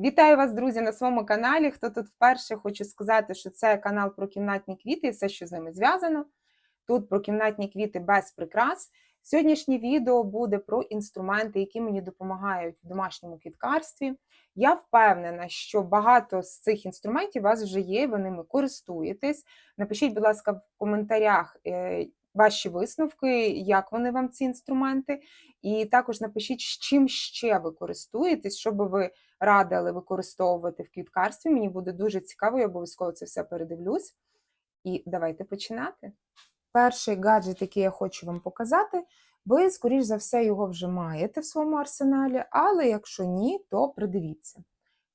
Вітаю вас, друзі, на своєму каналі. Хто тут вперше, хочу сказати, що це канал про кімнатні квіти і все, що з ними зв'язано. Тут про кімнатні квіти без прикрас. Сьогоднішнє відео буде про інструменти, які мені допомагають в домашньому квіткарстві. Я впевнена, що багато з цих інструментів у вас вже є, ви ними користуєтесь. Напишіть, будь ласка, в коментарях е, ваші висновки, як вони вам ці інструменти. І також напишіть, з чим ще ви користуєтесь, щоб ви радили використовувати в квіткарстві. Мені буде дуже цікаво, я обов'язково це все передивлюсь. І давайте починати. Перший гаджет, який я хочу вам показати, ви, скоріш за все, його вже маєте в своєму арсеналі, але якщо ні, то придивіться.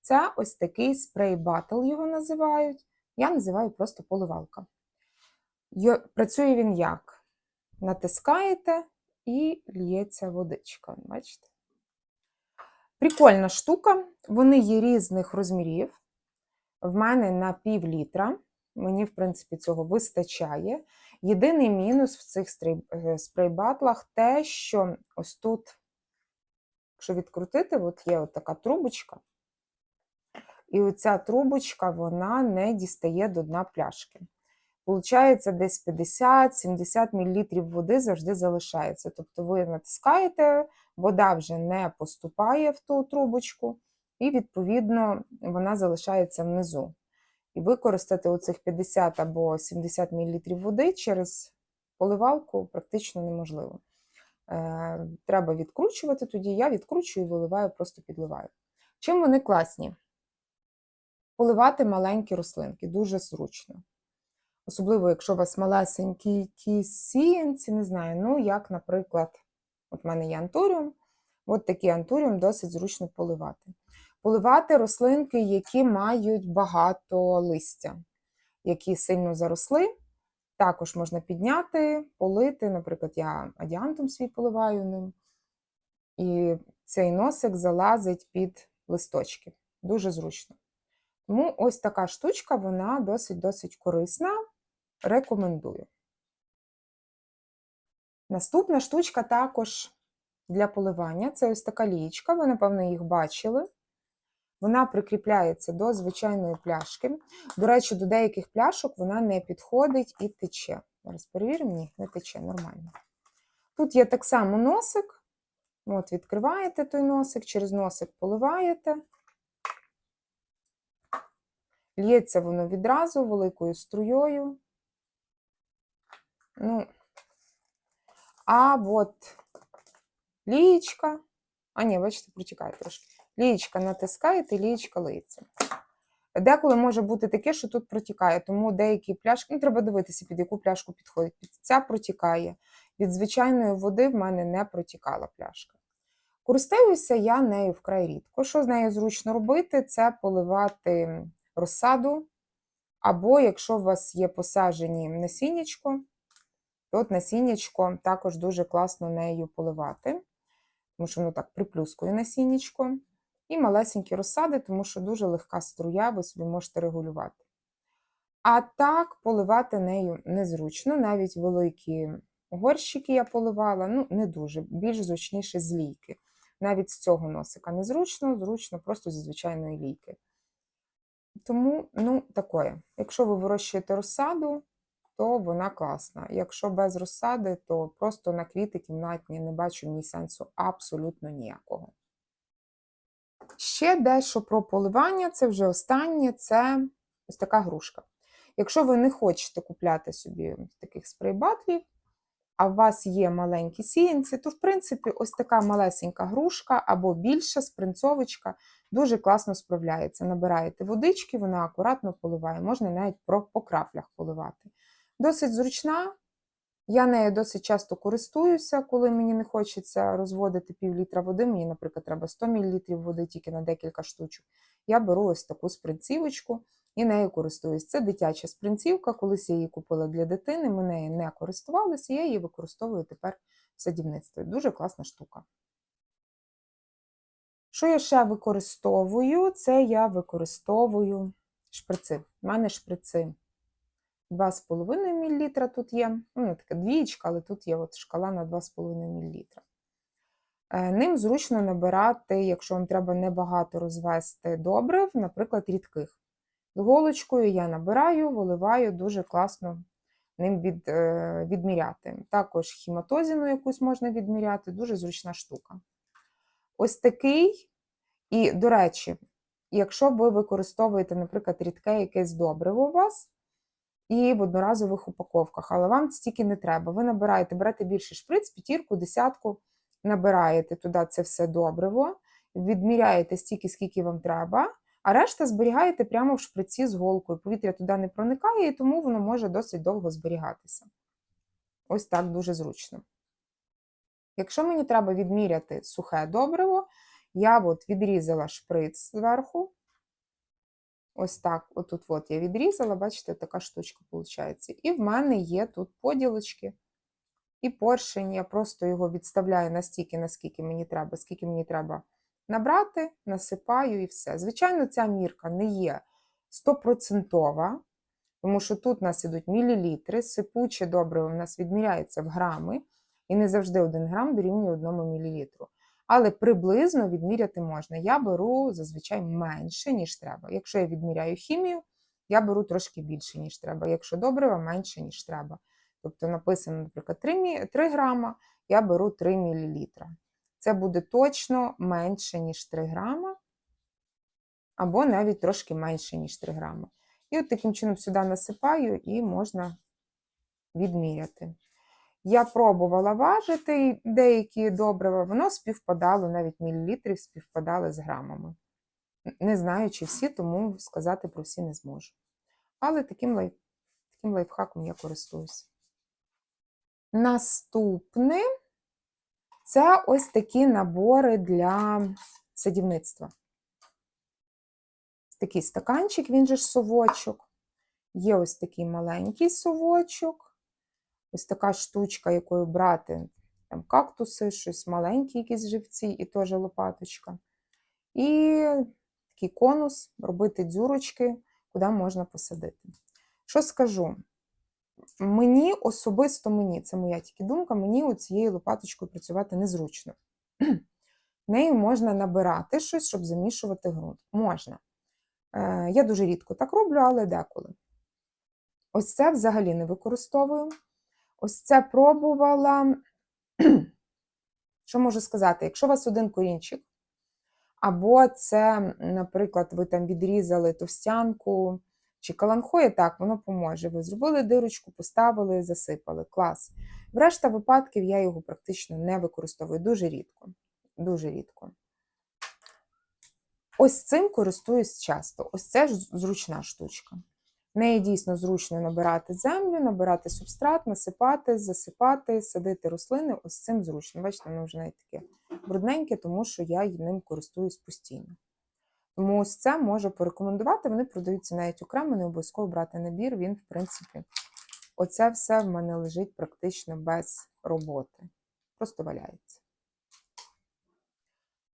Це ось такий спрей батл його називають. Я називаю просто поливалка. Працює він як? Натискаєте і лється водичка. Бачите? Прикольна штука. Вони є різних розмірів. В мене на пів літра. Мені, в принципі, цього вистачає. Єдиний мінус в цих е, те, що ось тут, якщо відкрутити, от є от така трубочка. І оця трубочка вона не дістає до дна пляшки. Получається, десь 50-70 мл води завжди залишається. Тобто ви натискаєте, вода вже не поступає в ту трубочку, і, відповідно, вона залишається внизу. І використати оцих 50 або 70 мл води через поливалку практично неможливо. Е, треба відкручувати тоді. Я відкручую і виливаю, просто підливаю. Чим вони класні? Поливати маленькі рослинки дуже зручно. Особливо, якщо у вас малесенькі сіянці, не знаю, ну, як, наприклад, от в мене є антуріум, от такий антуріум досить зручно поливати. Поливати рослинки, які мають багато листя, які сильно заросли, також можна підняти, полити. Наприклад, я адіантом свій поливаю ним, і цей носик залазить під листочки. Дуже зручно. Тому ось така штучка, вона досить-досить корисна. Рекомендую. Наступна штучка також для поливання. Це ось така лієчка, ви, напевно, їх бачили. Вона прикріпляється до звичайної пляшки. До речі, до деяких пляшок вона не підходить і тече. Зараз перевіримо, ні, не тече нормально. Тут є так само носик. От, відкриваєте той носик, через носик поливаєте. Лється воно відразу великою струєю. Ну, а от лієчка, а ні, бачите, протікає трошки. Лієчка натискаєте, лієчка лиється. Деколи може бути таке, що тут протікає, тому деякі пляшки, ну, треба дивитися, під яку пляшку підходить. Під ця протікає. Від звичайної води в мене не протікала пляшка. Користуюся я нею вкрай рідко. Що з нею зручно робити, це поливати розсаду, або якщо у вас є посаджені насіннячко, от насіннячко також дуже класно нею поливати, тому що воно так приплюскує насіннячко. І малесенькі розсади, тому що дуже легка струя, ви собі можете регулювати. А так поливати нею незручно, навіть великі горщики я поливала, ну, не дуже, більш зручніше з лійки. Навіть з цього носика незручно, зручно просто зі звичайної лійки. Тому, ну, такое. Якщо ви вирощуєте розсаду, то вона класна. Якщо без розсади, то просто на квіти кімнатні не бачу ні сенсу абсолютно ніякого. Ще дещо про поливання, це вже останнє, це ось така грушка. Якщо ви не хочете купляти собі таких спрей-батлів, а у вас є маленькі сіянці, то, в принципі, ось така малесенька грушка або більша спринцовочка дуже класно справляється. Набираєте водички, вона акуратно поливає, можна навіть по краплях поливати. Досить зручна. Я нею досить часто користуюся, коли мені не хочеться розводити пів літра води. Мені, наприклад, треба 100 мл води тільки на декілька штучок. Я беру ось таку спринцівочку і нею користуюсь. Це дитяча спринцівка. Колись я її купила для дитини, ми нею не користувалися, я її використовую тепер в садівництві. Дуже класна штука. Що я ще використовую? Це я використовую шприци. У мене шприци 2,5 мл тут є. Ну, така двієчка, але тут є от шкала на 2,5 мл. Е, Ним зручно набирати, якщо вам треба небагато розвести добрив, наприклад, рідких. Голочкою я набираю, виливаю, дуже класно ним від, е, відміряти. Також хіматозіну якусь можна відміряти, дуже зручна штука. Ось такий, і, до речі, якщо ви використовуєте, наприклад, рідке якесь добриво у вас і в одноразових упаковках, але вам стільки не треба. Ви набираєте, берете більший шприц, п'ятірку, десятку, набираєте туди це все добриво, відміряєте стільки, скільки вам треба, а решта зберігаєте прямо в шприці з голкою. Повітря туди не проникає, і тому воно може досить довго зберігатися. Ось так дуже зручно. Якщо мені треба відміряти сухе добриво, я от відрізала шприц зверху. Ось так, отут от я відрізала, бачите, така штучка виходить. І в мене є тут поділочки. І поршень, я просто його відставляю настільки, наскільки мені треба, скільки мені треба набрати, насипаю і все. Звичайно, ця мірка не є стопроцентова, тому що тут у нас ідуть мілілітри, сипуче добриво у нас відміряється в грами, і не завжди 1 грам дорівнює 1 мілілітру. Але приблизно відміряти можна. Я беру зазвичай менше, ніж треба. Якщо я відміряю хімію, я беру трошки більше, ніж треба. Якщо добрива, менше, ніж треба. Тобто написано, наприклад, 3, 3 грама, я беру 3 мл. Це буде точно менше, ніж 3 грама, або навіть трошки менше, ніж 3 грама. І от таким чином сюди насипаю і можна відміряти. Я пробувала важити деякі добрива, воно співпадало, навіть мілілітрів співпадали з грамами. Не знаю, чи всі, тому сказати про всі не зможу. Але таким, лайф, таким лайфхаком я користуюся. Наступне це ось такі набори для садівництва. Такий стаканчик, він же ж совочок. Є ось такий маленький совочок. Ось така штучка, якою брати там, кактуси, щось маленькі, якісь живці, і теж лопаточка. І такий конус, робити дзюрочки, куди можна посадити. Що скажу? Мені особисто мені, це моя тільки думка, мені цією лопаточкою працювати незручно. Нею можна набирати щось, щоб замішувати ґрунт. Можна. Е, Я дуже рідко так роблю, але деколи. Ось це взагалі не використовую. Ось це пробувала. Що можу сказати? Якщо у вас один корінчик, або це, наприклад, ви там відрізали товстянку чи каланхоє, так, воно поможе. Ви зробили дирочку, поставили, засипали. Клас. В решта випадків я його практично не використовую. Дуже рідко. Дуже рідко. Ось цим користуюсь часто. Ось це ж зручна штучка. Неї дійсно зручно набирати землю, набирати субстрат, насипати, засипати, садити рослини. Ось цим зручно. Бачите, воно вже навіть таке брудненьке, тому що я ним користуюсь постійно. Тому ось це можу порекомендувати. Вони продаються навіть окремо, не обов'язково брати набір. Він, в принципі, оце все в мене лежить практично без роботи. Просто валяється.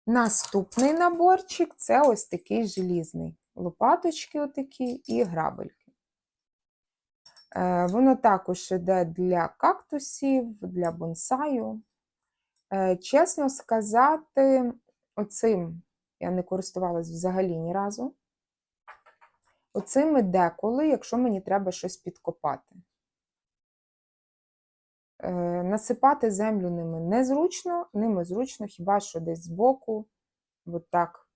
Наступний наборчик це ось такий желізний. Лопаточки отакі і грабельки. Е, Воно також йде для кактусів, для бонсаю. Е, Чесно сказати, оцим я не користувалась взагалі ні разу. Оцими деколи, якщо мені треба щось підкопати. Е, Насипати землю ними незручно, ними зручно, хіба що десь збоку, от так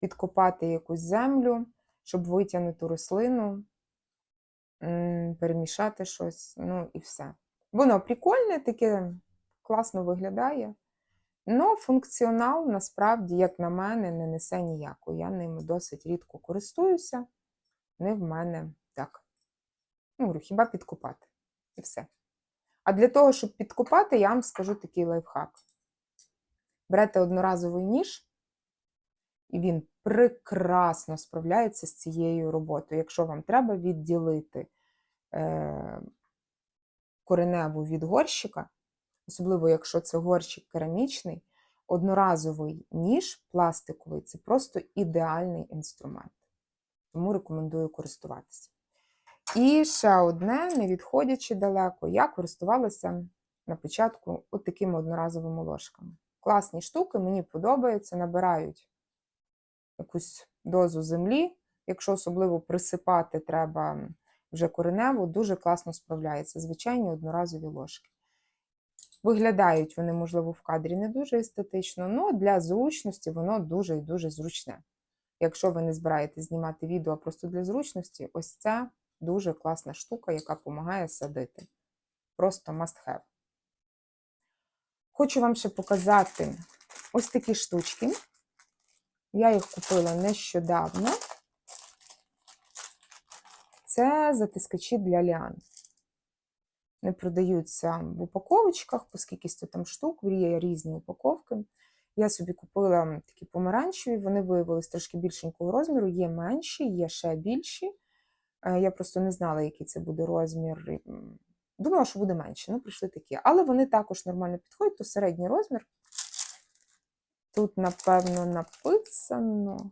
підкопати якусь землю, щоб витягнути рослину, перемішати щось, ну і все. Воно прикольне, таке класно виглядає. Ну, функціонал насправді, як на мене, не несе ніякого. Я ними досить рідко користуюся. Не в мене так. Ну, хіба підкопати. І все. А для того, щоб підкопати, я вам скажу такий лайфхак. Берете одноразовий ніж, і він прекрасно справляється з цією роботою. Якщо вам треба відділити е, кореневу від горщика, особливо якщо це горщик керамічний, одноразовий ніж пластиковий це просто ідеальний інструмент. Тому рекомендую користуватися. І ще одне, не відходячи далеко, я користувалася на початку от такими одноразовими ложками. Класні штуки, мені подобаються, набирають якусь дозу землі. Якщо особливо присипати треба вже коренево, дуже класно справляється. Звичайні одноразові ложки. Виглядають вони, можливо, в кадрі не дуже естетично, але для зручності воно дуже і дуже зручне. Якщо ви не збираєтесь знімати відео просто для зручності, ось це дуже класна штука, яка допомагає садити. Просто must have. Хочу вам ще показати ось такі штучки. Я їх купила нещодавно. Це затискачі для ліан. Не продаються в упаковочках, по скількись там штук, є різні упаковки. Я собі купила такі помаранчеві, вони виявилися трошки більшенького розміру, є менші, є ще більші. Е, Я просто не знала, який це буде розмір. Думала, що буде менше, ну прийшли такі. Але вони також нормально підходять, то середній розмір. Тут, напевно, написано.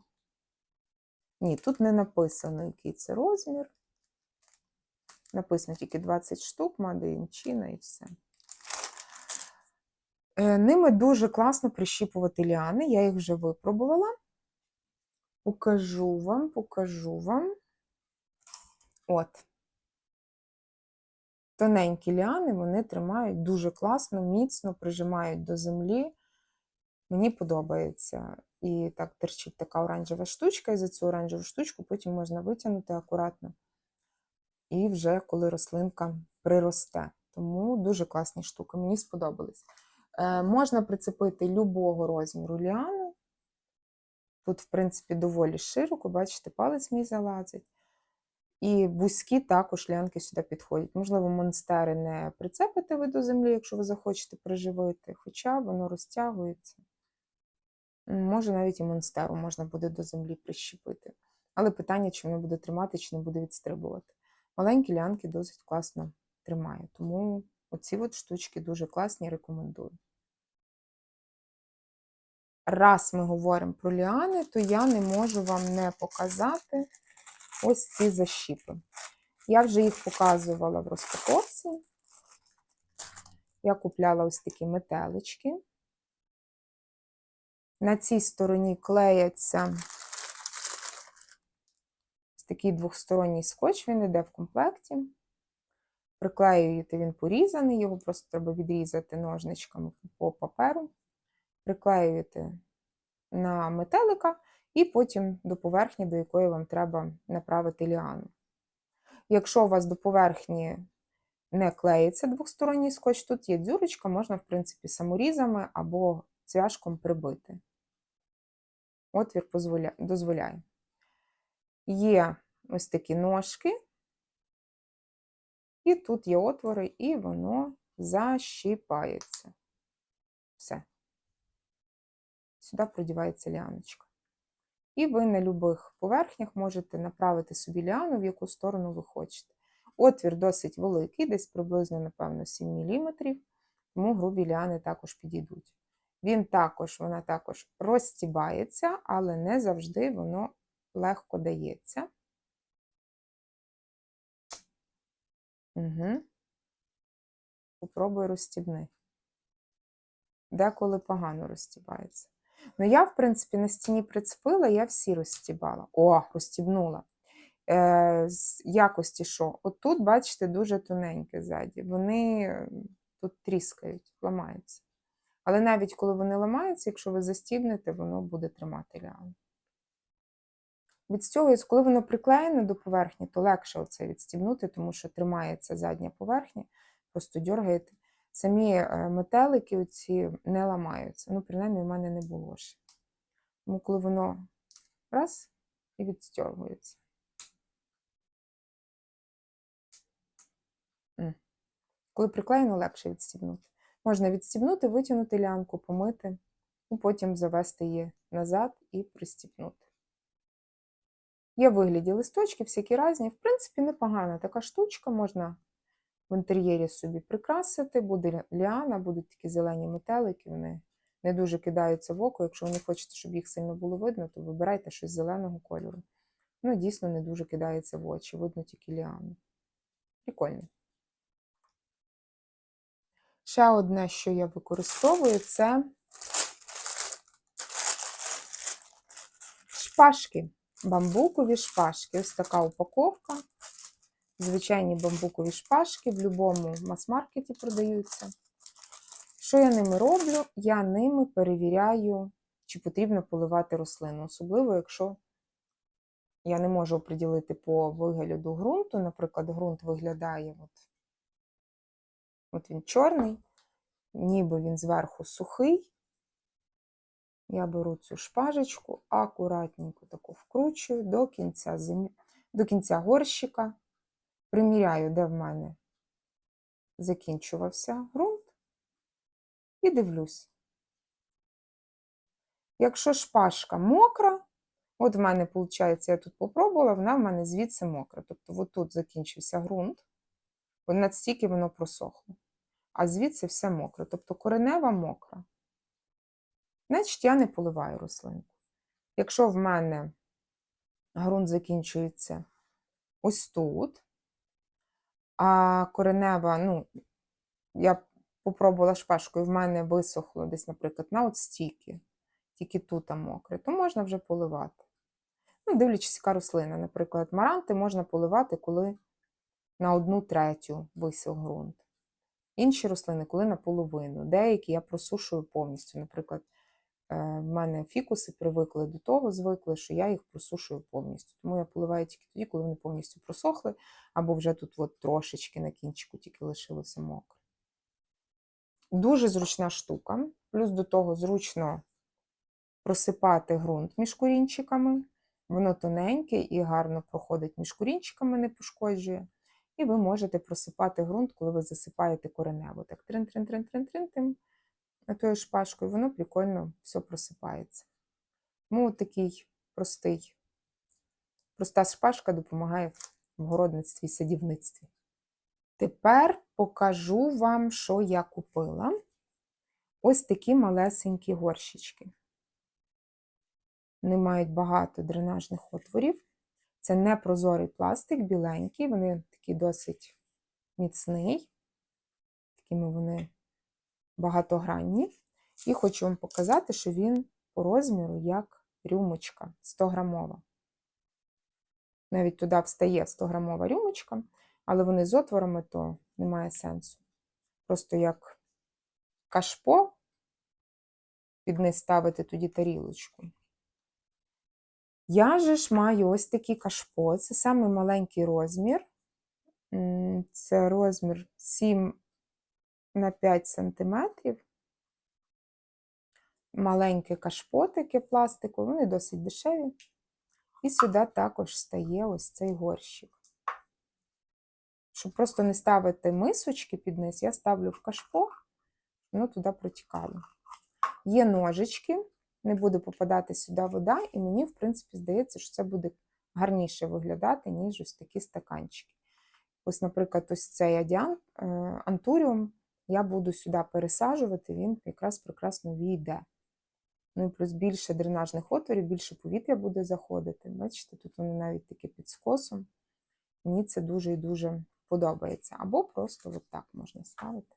Ні, тут не написано, який це розмір. Написано тільки 20 штук, China і все. Е, Ними дуже класно прищіпувати ліани. Я їх вже випробувала. Покажу вам, покажу вам. От. Тоненькі ліани вони тримають дуже класно, міцно прижимають до землі. Мені подобається. І так терчить така оранжева штучка, і за цю оранжеву штучку потім можна витягнути акуратно. І вже коли рослинка приросте. Тому дуже класні штуки, мені сподобались. Е, можна прицепити любого розміру ліану. Тут, в принципі, доволі широко, бачите, палець мій залазить. І вузькі також лянки сюди підходять. Можливо, монстери не прицепите ви до землі, якщо ви захочете приживити, хоча воно розтягується. Може, навіть і монстеру можна буде до землі прищепити. Але питання, чи воно буде тримати, чи не буде відстрибувати. Маленькі лянки досить класно тримає. Тому оці от штучки дуже класні, рекомендую. Раз ми говоримо про ліани, то я не можу вам не показати ось ці защіпи. Я вже їх показувала в розпаковці. Я купляла ось такі метелички. На цій стороні клеяться такий двохсторонній скотч, він йде в комплекті. Приклеюєте він порізаний, його просто треба відрізати ножничками по паперу. Приклеюєте на метелика і потім до поверхні, до якої вам треба направити ліану. Якщо у вас до поверхні не клеїться двосторонній скотч, тут є дзюрочка, можна, в принципі, саморізами або цвяшком прибити. Отвір дозволяє. Є ось такі ножки, і тут є отвори, і воно защіпається. Все. Сюди продівається ліаночка. І ви на будь-яких поверхнях можете направити собі ліану, в яку сторону ви хочете. Отвір досить великий, десь приблизно, напевно, 7 мм, тому грубі ліани також підійдуть. Він також, вона також розстібається, але не завжди воно легко дається. Угу. Попробуй розстібни. Деколи погано розстібається. Ну, я, в принципі, на стіні прицепила, я всі розстібала. О, розстібнула. Е, з якості що? От тут, бачите, дуже тоненьке ззаді. Вони тут тріскають, ламаються. Але навіть коли вони ламаються, якщо ви застібнете, воно буде тримати ліану. Від цього, коли воно приклеєне до поверхні, то легше оце відстібнути, тому що тримається задня поверхня, просто дергаєте. Самі е, метелики оці не ламаються. Ну, принаймні, в мене не було ще. Тому коли воно раз і відстягується. М. Коли приклеєно, легше відстібнути. Можна відстібнути, витягнути лянку, помити, і потім завести її назад і пристібнути. Є вигляді листочки, всякі різні. В принципі, непогана така штучка, можна в інтер'єрі собі прикрасити, буде ліана, будуть такі зелені метелики, вони не дуже кидаються в око. Якщо ви не хочете, щоб їх сильно було видно, то вибирайте щось зеленого кольору. Ну, дійсно, не дуже кидається в очі, видно тільки ліану. Прикольно. Ще одне, що я використовую, це шпажки, бамбукові шпажки. Ось така упаковка. Звичайні бамбукові шпажки в будь-якому мас-маркеті продаються. Що я ними роблю? Я ними перевіряю, чи потрібно поливати рослину, особливо, якщо я не можу оприділити по вигляду ґрунту. Наприклад, ґрунт виглядає, от, от він чорний, ніби він зверху сухий. Я беру цю шпажечку, акуратненько таку вкручую до кінця, землі, до кінця горщика, приміряю, де в мене закінчувався ґрунт, і дивлюсь. Якщо шпажка мокра, от в мене, виходить, я тут попробувала, вона в мене звідси мокра. Тобто, от тут закінчився ґрунт, настільки воно просохло, а звідси все мокре. Тобто коренева мокра. Значить, я не поливаю рослинку. Якщо в мене ґрунт закінчується ось тут, а коренева, ну, я попробувала шпажкою, в мене висохло десь, наприклад, на от стільки, тільки тут мокре, то можна вже поливати. Ну, дивлячись, яка рослина. Наприклад, маранти можна поливати, коли на одну третю висох ґрунт. Інші рослини, коли наполовину. Деякі я просушую повністю. Наприклад, е, в мене фікуси привикли до того, звикли, що я їх просушую повністю. Тому я поливаю тільки тоді, коли вони повністю просохли, або вже тут от трошечки на кінчику тільки лишилося мокре. Дуже зручна штука. Плюс до того зручно просипати ґрунт між корінчиками. Воно тоненьке і гарно проходить між корінчиками, не пошкоджує. І ви можете просипати ґрунт, коли ви засипаєте коренево. Так, трин-трин-трин-трин-трин, тою шпажкою, воно прикольно все просипається. Тому такий простий, проста шпажка допомагає в городництві і садівництві. Тепер покажу вам, що я купила. Ось такі малесенькі горщички. Вони мають багато дренажних отворів. Це непрозорий пластик, біленький, вони такий досить міцний, такими вони багатогранні. І хочу вам показати, що він по розміру як рюмочка 100 грамова. Навіть туди встає 100 грамова рюмочка, але вони з отворами, то немає сенсу. Просто як кашпо, під низ ставити тоді тарілочку. Я же ж маю ось такий кашпо, це самий маленький розмір. Це розмір 7 на 5 см. Маленькі кашпотики пластикові, вони досить дешеві. І сюди також стає ось цей горщик. Щоб просто не ставити мисочки під низ, я ставлю в кашпо, воно туди протікало. Є ножички не буде попадати сюди вода, і мені, в принципі, здається, що це буде гарніше виглядати, ніж ось такі стаканчики. Ось, наприклад, ось цей адіан, е, антуріум я буду сюди пересаджувати, він якраз прекрасно війде. Ну і плюс більше дренажних отворів, більше повітря буде заходити. Бачите, тут вони навіть такі під скосом. Мені це дуже і дуже подобається. Або просто от так можна ставити.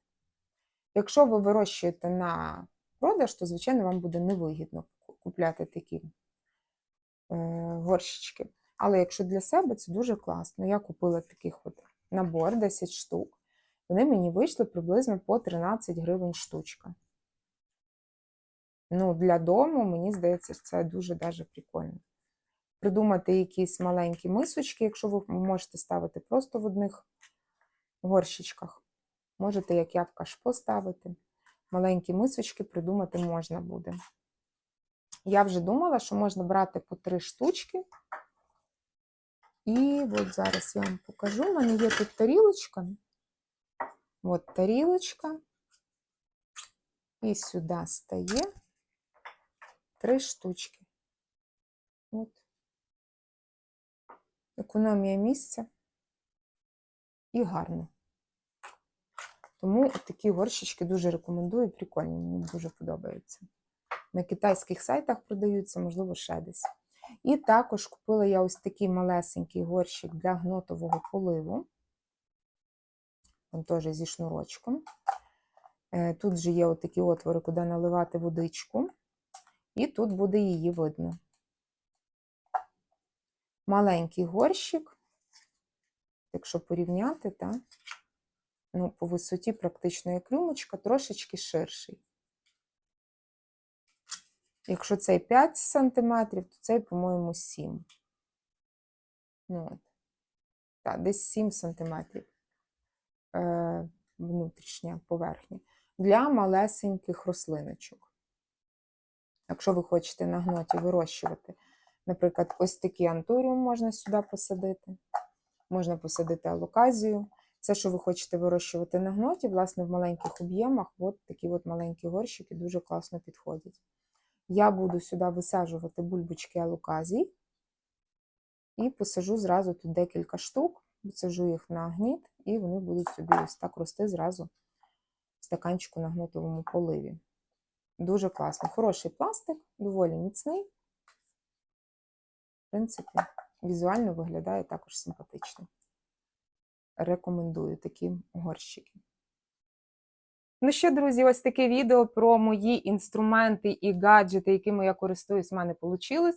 Якщо ви вирощуєте на продаж, то, звичайно, вам буде невигідно купляти такі е, горщички. Але якщо для себе, це дуже класно. Я купила таких от набор 10 штук. Вони мені вийшли приблизно по 13 гривень штучка. Ну, для дому, мені здається, це дуже даже прикольно. Придумати якісь маленькі мисочки, якщо ви можете ставити просто в одних горщичках. Можете, як я в кашпо ставити маленькі мисочки придумати можна буде. Я вже думала, що можна брати по три штучки. І от зараз я вам покажу. У мене є тут тарілочка. От тарілочка. І сюди стає три штучки. От. Економія місця і гарно. Тому такі горщички дуже рекомендую, прикольні, мені дуже подобаються. На китайських сайтах продаються, можливо, ще десь. І також купила я ось такий малесенький горщик для гнотового поливу. Він теж зі шнурочком. Е, Тут же є отакі отвори, куди наливати водичку, і тут буде її видно. Маленький горщик, якщо порівняти, та, ну, по висоті практично як рюмочка, трошечки ширший. Якщо цей 5 см, то цей, по-моєму, 7. Ну. Так, десь 7 см е, внутрішня поверхня для малесеньких рослиночок. Якщо ви хочете на гноті вирощувати, наприклад, ось такий антуріум можна сюди посадити, можна посадити алоказію. Все, що ви хочете вирощувати на гноті, власне, в маленьких об'ємах, от такі от маленькі горщики дуже класно підходять. Я буду сюди висаджувати бульбочки алоказій і посажу зразу тут декілька штук, висажу їх на гніт, і вони будуть собі ось так рости зразу в стаканчику на гнотовому поливі. Дуже класно. Хороший пластик, доволі міцний. В принципі, візуально виглядає також симпатично. Рекомендую такі горщики. Ну що, друзі, ось таке відео про мої інструменти і гаджети, якими я користуюсь, в мене вийшло.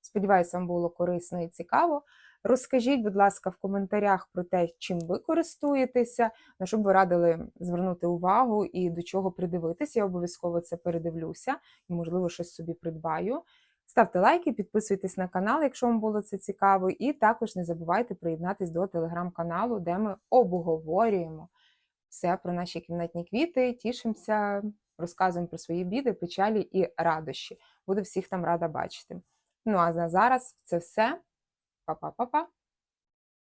Сподіваюся, вам було корисно і цікаво. Розкажіть, будь ласка, в коментарях про те, чим ви користуєтеся, на що б ви радили звернути увагу і до чого придивитися. Я обов'язково це передивлюся і, можливо, щось собі придбаю. Ставте лайки, підписуйтесь на канал, якщо вам було це цікаво, і також не забувайте приєднатись до телеграм-каналу, де ми обговорюємо все про наші кімнатні квіти, тішимося, розказуємо про свої біди, печалі і радощі. Буду всіх там рада бачити. Ну а на зараз це все. Па-па-па-па!